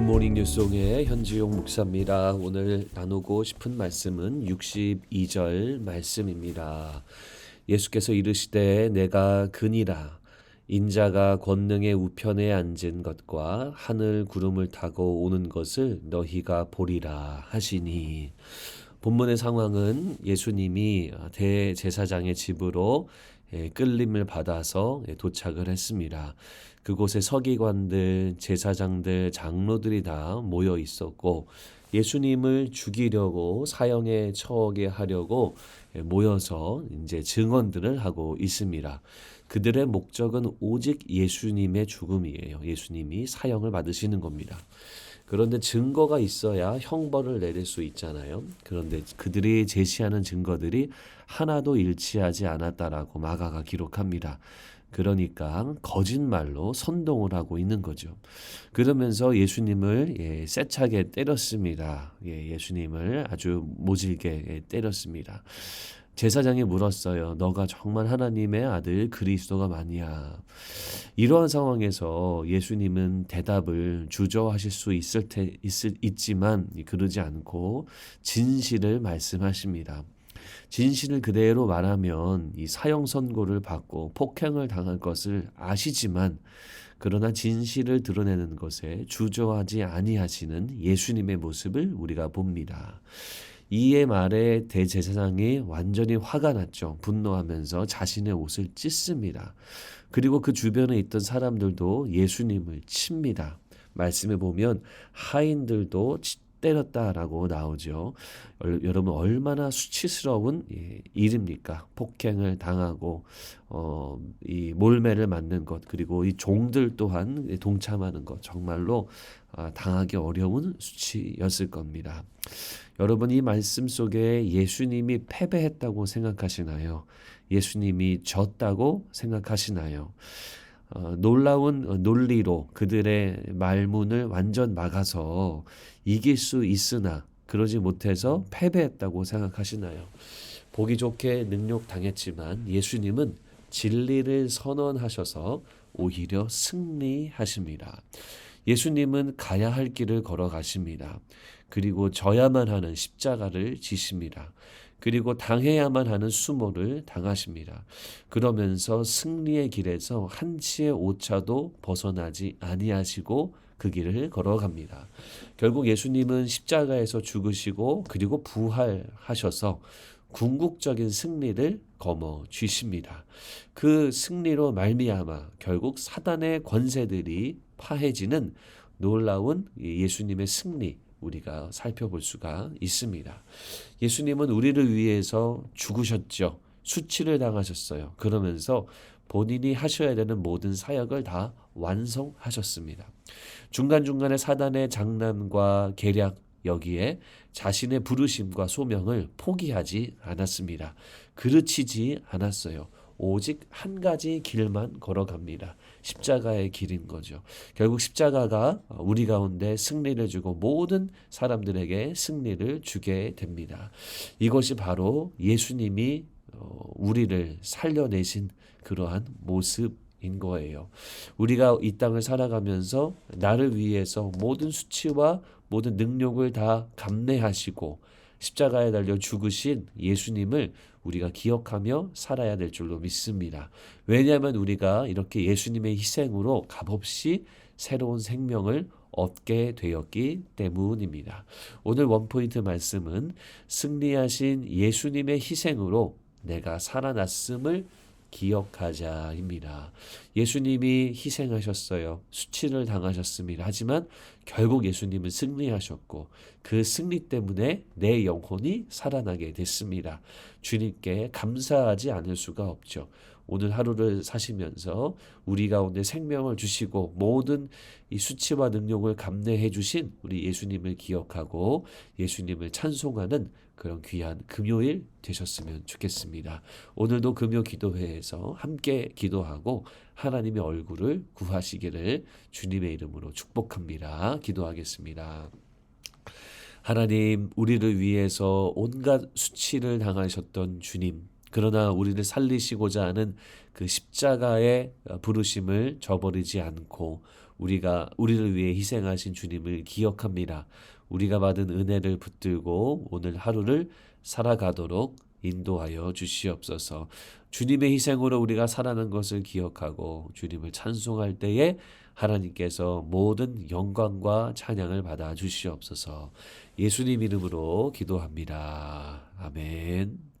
굿모닝 뉴송의 현지용 목사입니다. 오늘 나누고 싶은 말씀은 62절 말씀입니다. 예수께서 이르시되 내가 근이라 인자가 권능의 우편에 앉은 것과 하늘 구름을 타고 오는 것을 너희가 보리라 하시니 본문의 상황은 예수님이 대제사장의 집으로 예, 끌림을 받아서 예, 도착을 했습니다. 그곳에 서기관들, 제사장들, 장로들이 다 모여 있었고 예수님을 죽이려고 사형에 처하게 하려고 예, 모여서 이제 증언들을 하고 있습니다. 그들의 목적은 오직 예수님의 죽음이에요. 예수님이 사형을 받으시는 겁니다. 그런데 증거가 있어야 형벌을 내릴 수 있잖아요. 그런데 그들이 제시하는 증거들이 하나도 일치하지 않았다라고 마가가 기록합니다. 그러니까 거짓말로 선동을 하고 있는 거죠. 그러면서 예수님을 예, 세차게 때렸습니다. 예, 예수님을 아주 모질게 예, 때렸습니다. 제사장이 물었어요. 너가 정말 하나님의 아들 그리스도가 맞냐? 이러한 상황에서 예수님은 대답을 주저하실 수 있을 테 있을 있지만 그러지 않고 진실을 말씀하십니다. 진실을 그대로 말하면 이 사형 선고를 받고 폭행을 당할 것을 아시지만 그러나 진실을 드러내는 것에 주저하지 아니하시는 예수님의 모습을 우리가 봅니다. 이에 말에 대제사장이 완전히 화가 났죠. 분노하면서 자신의 옷을 찢습니다. 그리고 그 주변에 있던 사람들도 예수님을 칩니다. 말씀에 보면 하인들도 때렸다라고 나오죠. 여러분 얼마나 수치스러운 일입니까? 폭행을 당하고 어, 이 몰매를 맞는 것 그리고 이 종들 또한 동참하는 것 정말로 아, 당하기 어려운 수치였을 겁니다. 여러분 이 말씀 속에 예수님이 패배했다고 생각하시나요? 예수님이 졌다고 생각하시나요? 어, 놀라운 논리로 그들의 말문을 완전 막아서 이길 수 있으나 그러지 못해서 패배했다고 생각하시나요? 보기 좋게 능욕 당했지만 예수님은 진리를 선언하셔서 오히려 승리하십니다. 예수님은 가야 할 길을 걸어가십니다. 그리고 져야만 하는 십자가를 지십니다. 그리고 당해야만 하는 수모를 당하십니다. 그러면서 승리의 길에서 한치의 오차도 벗어나지 아니하시고 그 길을 걸어갑니다. 결국 예수님은 십자가에서 죽으시고 그리고 부활하셔서 궁극적인 승리를 거머 쥐십니다. 그 승리로 말미암아 결국 사단의 권세들이 파해지는 놀라운 예수님의 승리 우리가 살펴볼 수가 있습니다. 예수님은 우리를 위해서 죽으셨죠. 수치를 당하셨어요. 그러면서 본인이 하셔야 되는 모든 사역을 다 완성하셨습니다. 중간중간에 사단의 장난과 계략 여기에 자신의 부르심과 소명을 포기하지 않았습니다. 그르치지 않았어요. 오직 한 가지 길만 걸어갑니다. 십자가의 길인 거죠. 결국 십자가가 우리 가운데 승리를 주고 모든 사람들에게 승리를 주게 됩니다. 이것이 바로 예수님이 어, 우리를 살려내신 그러한 모습 인 거예요. 우리가 이 땅을 살아가면서 나를 위해서 모든 수치와 모든 능력을 다 감내하시고 십자가에 달려 죽으신 예수님을 우리가 기억하며 살아야 될 줄로 믿습니다. 왜냐하면 우리가 이렇게 예수님의 희생으로 값없이 새로운 생명을 얻게 되었기 때문입니다. 오늘 원포인트 말씀은 승리하신 예수님의 희생으로 내가 살아났음을 기억하자입니다. 예수님이 희생하셨어요. 수치를 당하셨습니다. 하지만 결국 예수님은 승리하셨고 그 승리 때문에 내 영혼이 살아나게 됐습니다. 주님께 감사하지 않을 수가 없죠. 오늘 하루를 사시면서 우리 가운데 생명을 주시고 모든 이 수치와 능력을 감내해 주신 우리 예수님을 기억하고 예수님을 찬송하는 그런 귀한 금요일 되셨으면 좋겠습니다. 오늘도 금요 기도회에서 함께 기도하고 하나님의 얼굴을 구하시기를 주님의 이름으로 축복합니다. 기도하겠습니다. 하나님, 우리를 위해서 온갖 수치를 당하셨던 주님, 그러나 우리를 살리시고자 하는 그 십자가의 부르심을 저버리지 않고 우리가 우리를 위해 희생하신 주님을 기억합니다. 우리가 받은 은혜를 붙들고 오늘 하루를 살아가도록 인도하여 주시옵소서. 주님의 희생으로 우리가 살아난 것을 기억하고 주님을 찬송할 때에 하나님께서 모든 영광과 찬양을 받아 주시옵소서. 예수님 이름으로 기도합니다. 아멘.